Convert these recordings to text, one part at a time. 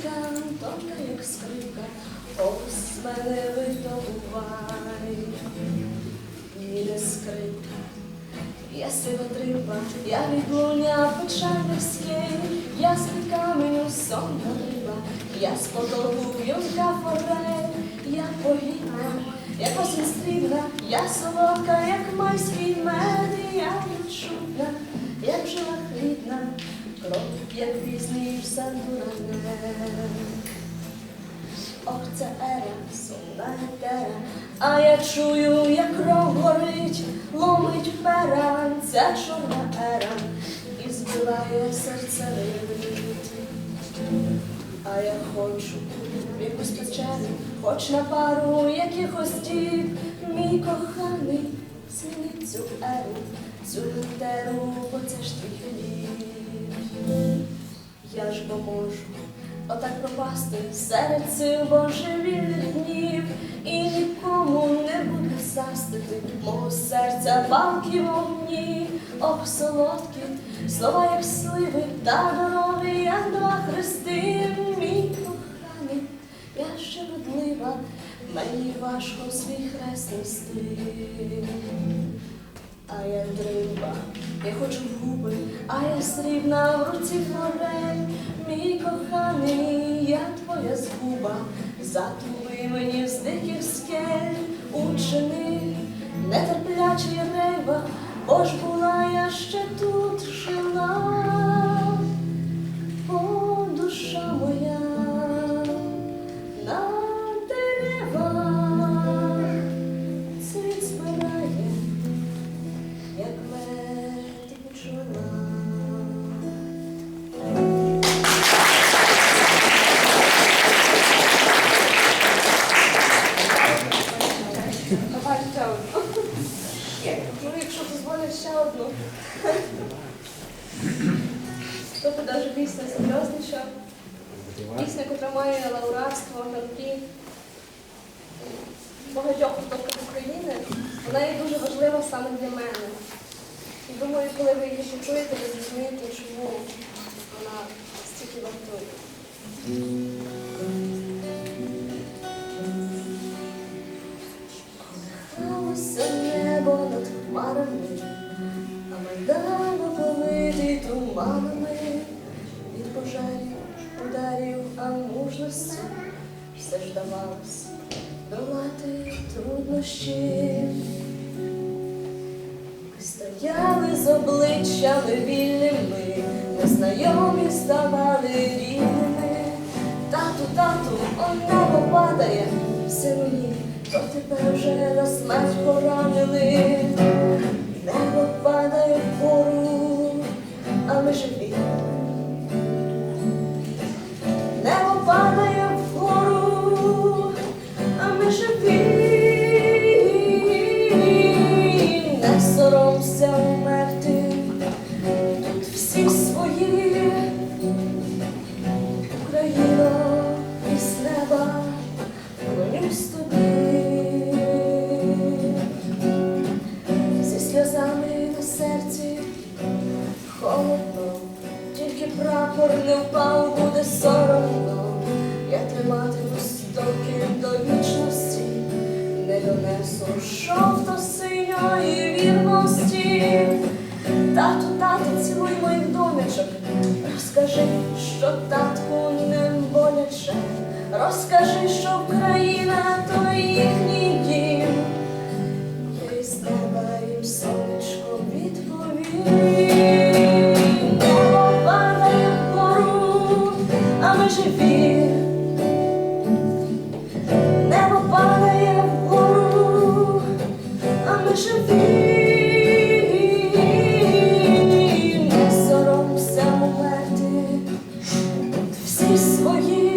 Пісенька тонка, як скрипка, ось мене видобувай. І не скрипка, я сивотримба, я відлуня печальних скель, я з каменю сонна риба, я з потолу юнка форель, я повільна, як осінь стрібна, я солодка, як майський мед, я відчутна, як жила хлібна, кров, як пізній в саду ранен. Ох, це ера, сумна а я чую, як кров горить, ломить пера, ця чорна ера, і збиває серце рить. А я хочу якусь печеру, хоч на пару якихось діб, мій коханий, зміни цю еру, цю літеру, бо це ж твій отак пропасти серед цих божевільних днів. І нікому не буду застити мого серця палки вогні, ох, солодкі, слова, як сливи та дороги, як два хрести, мій коханий, я ще будлива, мені важко свій хрест нести. А я дриба, я хочу губи, а я срібна в руці флорель, мій коханий, я твоя згуба, затули мені з диких скель, учини, нетерплячий рейва, бо ж була я ще тут жила, дозволять. Тобто навіть пісня серйозніша. Пісня, яка має лауреатство гранки багатьох авторів України, вона є дуже важлива саме для мене. І думаю, коли ви її почуєте, ви зрозумієте, чому вона стільки вартує. Колихалося небо над хмарами, а майдану повитий туманами від пожарів, ударів, а мужності все ж давалось долати труднощі. Ми стояли з обличчями вільними, незнайомі ставали рідними. Тату, тату, он небо падає, сироні, а ми живі. Небо падає вгору, а ми живі. Не соромся триматимусь доки до вічності, не донесу жовто-синьої вірності. Тату, тату, цілуй моїх донечок, розкажи, що татку не боляче, розкажи, що Україна то їхній дім. Я із неба їм сонечко відповім. Ми живі. Не соромся умерти, всі свої.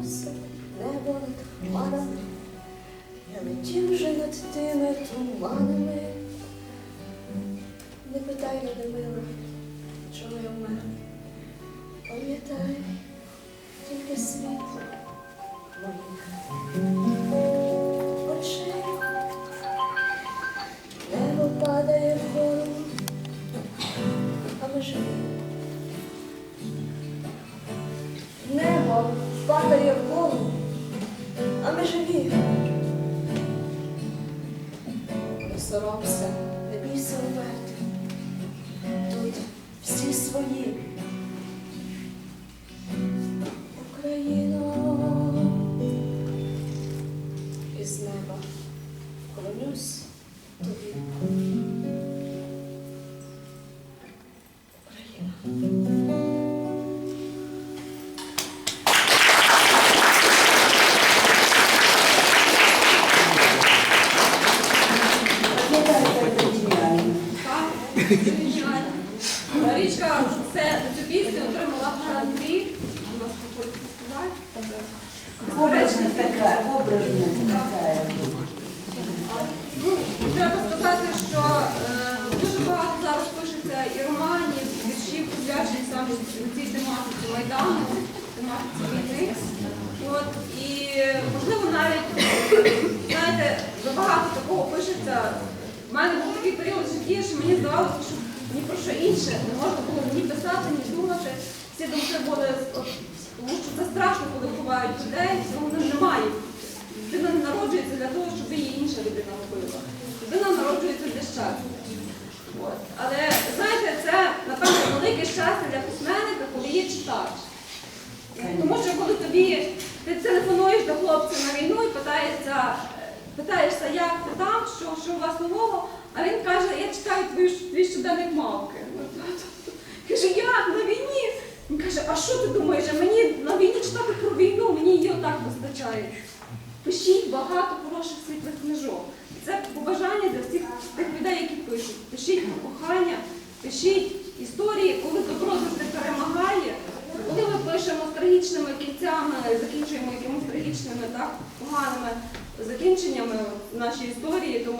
Колихалося небо над хмарами, не летів вже над тими туманами. Не питай мене, мила, чому я вмер. Пам'ятай тільки світло моїх очей. Небо падає вгору, а ми живі. Падає голову, а ми живі. Не соромся, не бійся вмерти. Тут всі свої. Цій тематиці Майдану, тематиці війни. От, і можливо навіть, знаєте, забагато такого пишеться. У мене був такий період в житті, що мені здавалося, що ні про що інше не можна було ні писати, ні думати. Всі думки були, тому що це страшно, коли ховають людей, цього немає. Людина не народжується для того, щоб її інша людина робила. Людина народжується для щастя. От. Але знаєте, це, напевно, велике щастя для читач. Тому що коли тобі ти телефонуєш до хлопця на війну і питаєшся, питаєшся, як ти там, що, що у вас нового, а він каже, я читаю твій, твій щоденник мавки. Каже, як на війні? Він каже, а що ти думаєш? А мені на війні читати про війну, мені її отак вистачає. Пишіть багато хороших світлих книжок. Це побажання для всіх тих людей, які пишуть. Пишіть кохання, пишіть історії, коли добро завжди перемагає. Коли ми пишемо з трагічними кінцями, закінчуємо якимось трагічними, так, поганими закінченнями нашій історії, тому